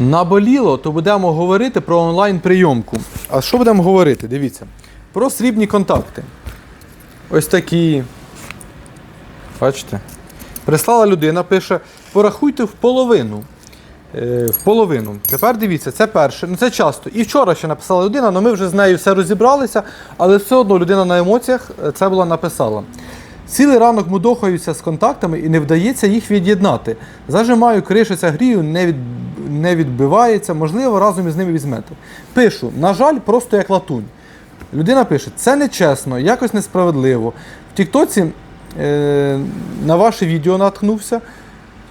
Наболіло, то будемо говорити про онлайн-прийомку. А що будемо говорити? Дивіться. Про срібні контакти. Ось такі. Бачите? Прислала людина, пише: порахуйте в половину. Е, в половину. Тепер дивіться, це перше. Ну це часто. І вчора ще написала людина, але ми вже з нею все розібралися, але все одно людина на емоціях е, це була написала. Цілий ранок мудохаюся з контактами і не вдається їх від'єднати. Зажимаю, кришиться, грію, не, від... не відбивається, можливо, разом із ними візьмете. Пишу, на жаль, просто як латунь. Людина пише, це нечесно, якось несправедливо. В Тіктоці е, на ваше відео наткнувся.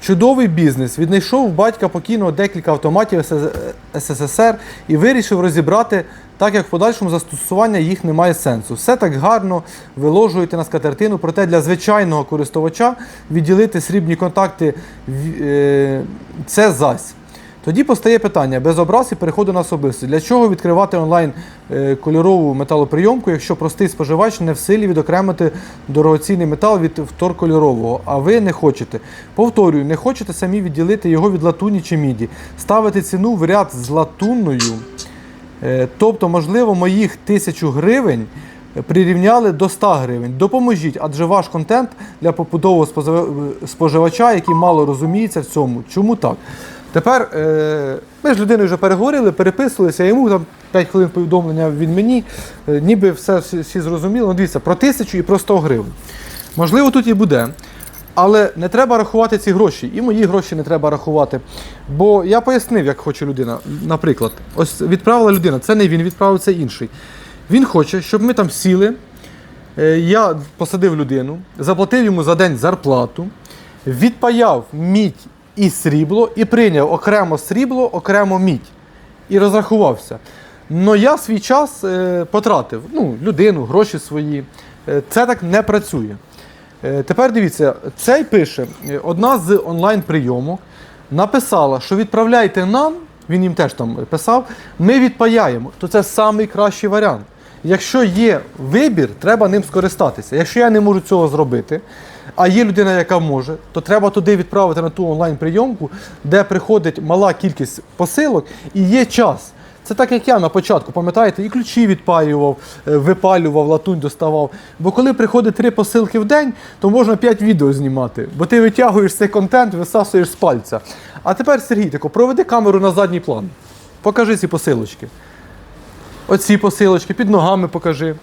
Чудовий бізнес. Віднайшов батька покійного декілька автоматів СССР і вирішив розібрати, так як в подальшому застосування їх немає сенсу. Все так гарно виложуєте на скатертину, проте для звичайного користувача відділити срібні контакти е, це зась. Тоді постає питання без образ і переходу на особисто. Для чого відкривати онлайн е, кольорову металоприйомку, якщо простий споживач не в силі відокремити дорогоцінний метал від вторкольорового, а ви не хочете. Повторюю, не хочете самі відділити його від латуні чи міді, ставити ціну в ряд з латунною. Е, Тобто, можливо, моїх тисячу гривень прирівняли до 100 гривень. Допоможіть, адже ваш контент для побудового споживача, який мало розуміється в цьому. Чому так? Тепер е, ми з людиною вже переговорили, переписувалися, йому там 5 хвилин повідомлення від мені, е, ніби все всі, зрозуміло. Ну, дивіться, про тисячу і про 100 гривень. Можливо, тут і буде. Але не треба рахувати ці гроші, і мої гроші не треба рахувати. Бо я пояснив, як хоче людина. Наприклад, ось відправила людина, це не він відправив, це інший. Він хоче, щоб ми там сіли. е, Я посадив людину, заплатив йому за день зарплату, відпаяв мідь і срібло, і прийняв окремо срібло, окремо мідь. І розрахувався. Но я свій час е, потратив. Ну, людину, гроші свої. Е, це так не працює. Е, Тепер дивіться, цей пише, е, одна з онлайн-прийомок написала, що відправляйте нам, він їм теж там писав, ми відпаяємо. То це найкращий варіант. Якщо є вибір, треба ним скористатися. Якщо я не можу цього зробити, а є людина, яка може, то треба туди відправити на ту онлайн-прийомку, де приходить мала кількість посилок і є час. Це так, як я на початку, пам'ятаєте, і ключі відпаював, е, випалював, латунь доставав. Бо коли приходить три посилки в день, то можна 5 відео знімати, бо ти витягуєш цей контент, висасуєш з пальця. А тепер, Сергій, тако, проведи камеру на задній план. Покажи ці посилочки. Оці посилочки, під ногами покажи.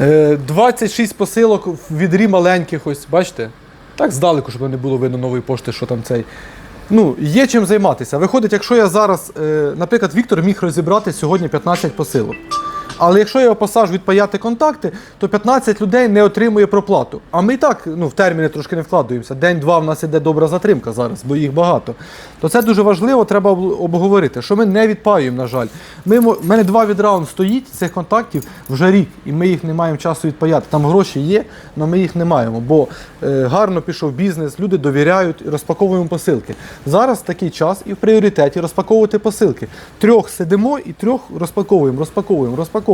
Е, 26 посилок в відрі маленьких, ось, бачите? Так здалеку, щоб не було видно нової пошти, що там цей. Ну, є чим займатися. Виходить, якщо я зараз, е, наприклад, Віктор міг розібрати сьогодні 15 посилок. Але якщо я його посажу відпаяти контакти, то 15 людей не отримує проплату. А ми і так ну, в терміни трошки не вкладуємося. День-два в нас іде добра затримка зараз, бо їх багато. То це дуже важливо, треба обговорити, що ми не відпаюємо, на жаль. Ми, в мене два відра он стоїть цих контактів вже рік, і ми їх не маємо часу відпаяти. Там гроші є, але ми їх не маємо. Бо е, гарно пішов бізнес, люди довіряють, розпаковуємо посилки. Зараз такий час і в пріоритеті розпаковувати посилки. Трьох сидимо і трьох розпаковуємо, розпаковуємо, розпаковуємо.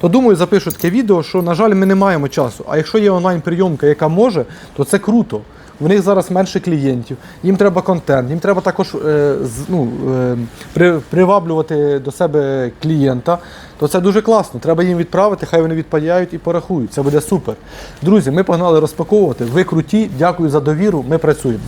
То думаю, запишу таке відео, що, на жаль, ми не маємо часу. А якщо є онлайн-прийомка, яка може, то це круто. У них зараз менше клієнтів, їм треба контент, їм треба також е, ну, е, при, приваблювати до себе клієнта. То це дуже класно. Треба їм відправити, хай вони відпаяють і порахують. Це буде супер. Друзі, ми погнали розпаковувати. Ви круті, дякую за довіру. Ми працюємо.